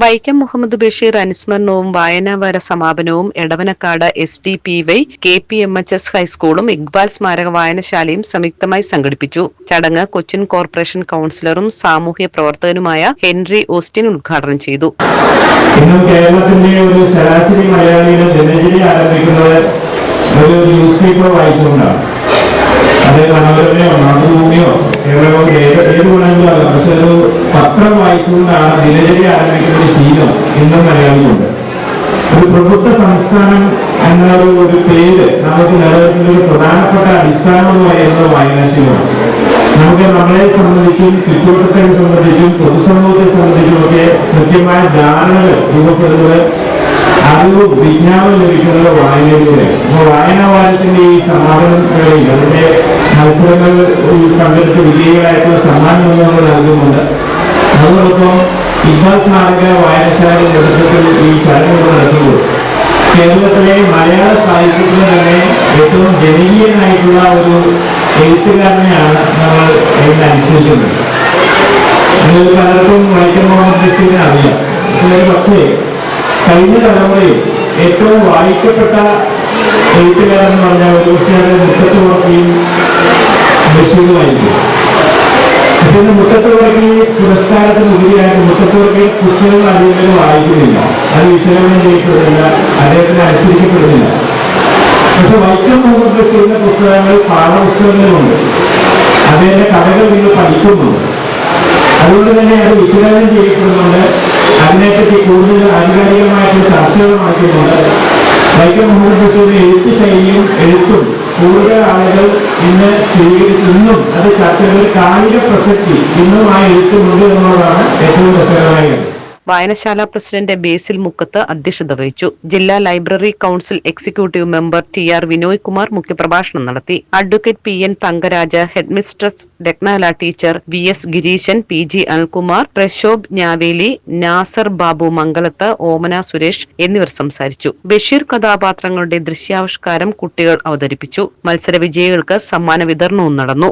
വൈക്കം മുഹമ്മദ് ബഷീർ അനുസ്മരണവും വായനാവാര സമാപനവും Edavanakkad S D P Y K P M H S ഹൈസ്കൂളും Iqbal സ്മാരക വായനശാലയും സംയുക്തമായി സംഘടിപ്പിച്ചു. ചടങ്ങ് കൊച്ചിൻ കോർപ്പറേഷൻ കൌൺസിലറും സാമൂഹ്യ പ്രവർത്തകനുമായ ഹെൻറി ഓസ്റ്റിൻ ഉദ്ഘാടനം ചെയ്തു. കേരളത്തിന്റെ ഒരു ശരാശരി ആരംഭിക്കുന്നത് പക്ഷെ ഒരു പത്രം വായിച്ചുകൊണ്ടാണ് ദിനചര്യ ആരംഭിക്കുന്ന ഒരു ശീലം ഇന്നും മലയാളിയുണ്ട് ഒരു പ്രബുദ്ധ സംസ്ഥാനം എന്ന ഒരു പേര് നമുക്ക് നിലനിൽക്കുന്ന ഒരു പ്രധാനപ്പെട്ട അടിസ്ഥാനം എന്ന് പറയുന്നത് നമുക്ക് നമ്മളെ സംബന്ധിച്ചും ചുറ്റുവട്ടത്തെ സംബന്ധിച്ചും പൊതുസമൂഹത്തെ സംബന്ധിച്ചും ഒക്കെ കൃത്യമായ ധാരണകൾ രൂപപ്പെടുന്നത് അറിവും വിജ്ഞാനവും ലഭിക്കുന്നത് വായനയിലൂടെ അപ്പോൾ വായനാവാരത്തിന്റെ ഈ സമാപനം വേളയിൽ അതിന്റെ മത്സരങ്ങൾ ഈ പങ്കെടുത്ത് വിജയികളായിട്ടുള്ള സമ്മാനങ്ങൾ നമ്മൾ നൽകുന്നുണ്ട് അതോടൊപ്പം ഇക്ബാൽ നാടക വായനശാലയുടെ നേതൃത്വത്തിൽ ഈ ചടങ്ങുകൾ നടത്തുമ്പോൾ കേരളത്തിലെ മലയാള സാഹിത്യത്തിൽ തന്നെ ഏറ്റവും ജനകീയനായിട്ടുള്ള ഒരു എഴുത്തുകാരനെയാണ് നമ്മൾ ഇതിൽ അനുസരിക്കുന്നത് നിങ്ങൾ പലർക്കും വൈക്കം മുഹമ്മദ് അറിയാം. പക്ഷേ കഴിഞ്ഞ തലമുറയിൽ ഏറ്റവും വായിക്കപ്പെട്ട എഴുത്തുകാരൻ എന്ന് പറഞ്ഞാൽ ഒരു പക്ഷേ മുത്തത്ത് ഇന്ന് മുത്തത്ത് വർക്കി പുരസ്കാരത്തിന് ഉപരിയായിട്ട് മുത്തത്ത് വർക്കി പുസ്തകങ്ങൾ അദ്ദേഹത്തിന് വായിക്കുന്നില്ല. അത് വിശകലനം ചെയ്യപ്പെടുന്നില്ല അദ്ദേഹത്തിന് അനുസരിക്കപ്പെടുന്നില്ല. പക്ഷെ വൈക്കം മുഹമ്മദ് ബഷീറിന്റെ പുസ്തകങ്ങൾ പാഠപുസ്തകങ്ങളുണ്ട് അദ്ദേഹത്തിന്റെ കഥകൾ നിങ്ങൾ പഠിക്കുന്നുണ്ട്. അതുകൊണ്ട് തന്നെ അത് വിശകലനം ചെയ്യപ്പെടുന്നുണ്ട്. അതിനെപ്പറ്റി കൂടുതൽ ആധികാരികമായിട്ട് ചർച്ചകൾ നടക്കുന്നുണ്ട്. വൈക്കം മുഹമ്മദ് ബഷീറിന്റെ എഴുത്ത് ശൈലിയും എഴുത്തും കൂടുതൽ ആളുകൾ ഇന്ന് സ്വീകരിക്കുന്നും അത് ചർച്ചകൾ കായിക പ്രസക്തി ഇന്നുമായി എഴുത്തുമുണ്ട് എന്നുള്ളതാണ് ഏറ്റവും രസകരമായ കാര്യം. വായനശാല പ്രസിഡന്റ് ബേസിൽ മുക്കത്ത് അധ്യക്ഷത വഹിച്ചു. ജില്ലാ library council executive member T R Vinoy Kumar മുഖ്യപ്രഭാഷണം നടത്തി. Advocate P N Thankaraj headmistress Ratnala teacher V S Gireeshan P G Alkumar Prashobh Njaveli Nasar Babu Mangalath Omana Suresh എന്നിവർ സംസാരിച്ചു. ബഷീർ കഥാപാത്രങ്ങളുടെ ദൃശ്യാവിഷ്കാരം കുട്ടികൾ അവതരിപ്പിച്ചു. മത്സര വിജയികൾക്ക് സമ്മാന വിതരണവും നടന്നു.